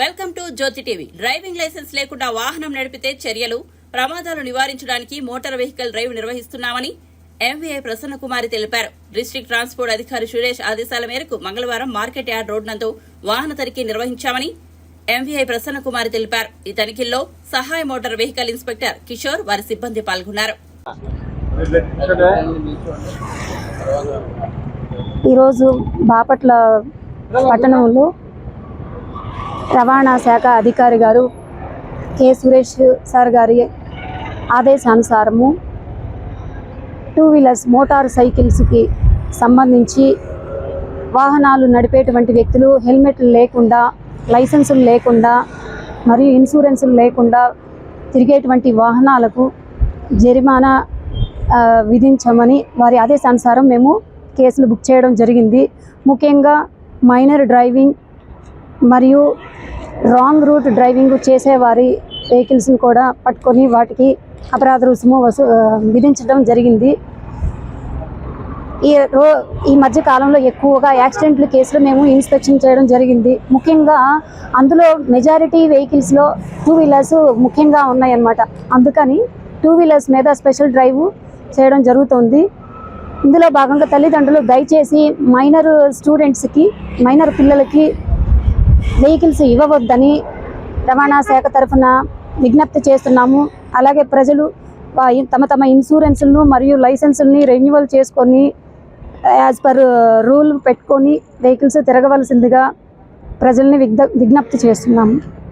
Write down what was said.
Welcome to Jyothi TV. Driving licence లేకుండా వాహనం నడిపితే చర్యలు ప్రమాదాలు నివారించడానికి మోటార్ వెహికల్ డ్రైవ్ నిర్వహిస్తున్నామని ఎంవీఐ ప్రసన్న కుమారి తెలిపారు. డిస్ట్రిక్ట్ ట్రాన్స్పోర్ట్ అధికారి సురేష్ ఆదేశాల మేరకు మంగళవారం మార్కెట్ యార్డ్ రోడ్ నందు వాహన తనిఖీ నిర్వహించామని ఎంవీఐ ప్రసన్న కుమారి తెలిపారు. ఈ తనిఖీల్లో సహాయ మోటార్ వెహికల్ ఇన్స్పెక్టర్ కిషోర్ వారి సిబ్బంది పాల్గొన్నారు. ఈరోజు బాపట్ల పట్టణంలో రవాణా శాఖ అధికారి గారు కె. సురేష్ సార్ గారి ఆదేశానుసారము టూ వీలర్స్ మోటార్ సైకిల్స్కి సంబంధించి వాహనాలు నడిపేటువంటి వ్యక్తులు హెల్మెట్లు లేకుండా లైసెన్సులు లేకుండా మరియు ఇన్సూరెన్సులు లేకుండా తిరిగేటువంటి వాహనాలకు జరిమానా విధించమని వారి ఆదేశానుసారం మేము కేసులు బుక్ చేయడం జరిగింది. ముఖ్యంగా మైనర్ డ్రైవింగ్ మరియు రాంగ్ రూట్ డ్రైవింగ్ చేసే వారి వెహికల్స్ని కూడా పట్టుకొని వాటికి అపరాధ రుసుము వసూ విధించడం జరిగింది. ఈ రో ఈ మధ్య కాలంలో ఎక్కువగా యాక్సిడెంట్ల కేసులు మేము ఇన్స్పెక్షన్ చేయడం జరిగింది. ముఖ్యంగా అందులో మెజారిటీ వెహికల్స్లో టూ వీలర్స్ ముఖ్యంగా ఉన్నాయన్నమాట. అందుకని టూ వీలర్స్ మీద స్పెషల్ డ్రైవ్ చేయడం జరుగుతుంది. ఇందులో భాగంగా తల్లిదండ్రులు దయచేసి మైనర్ స్టూడెంట్స్కి మైనర్ పిల్లలకి వెహికల్స్ ఇవ్వవద్దని రవాణా శాఖ తరఫున విజ్ఞప్తి చేస్తున్నాము. అలాగే ప్రజలు తమ తమ ఇన్సూరెన్స్లను మరియు లైసెన్సుల్ని రెన్యువల్ చేసుకొని యాజ్ పర్ రూల్ పెట్టుకొని వెహికల్స్ తిరగవలసిందిగా ప్రజల్ని విజ్ఞప్తి చేస్తున్నాము.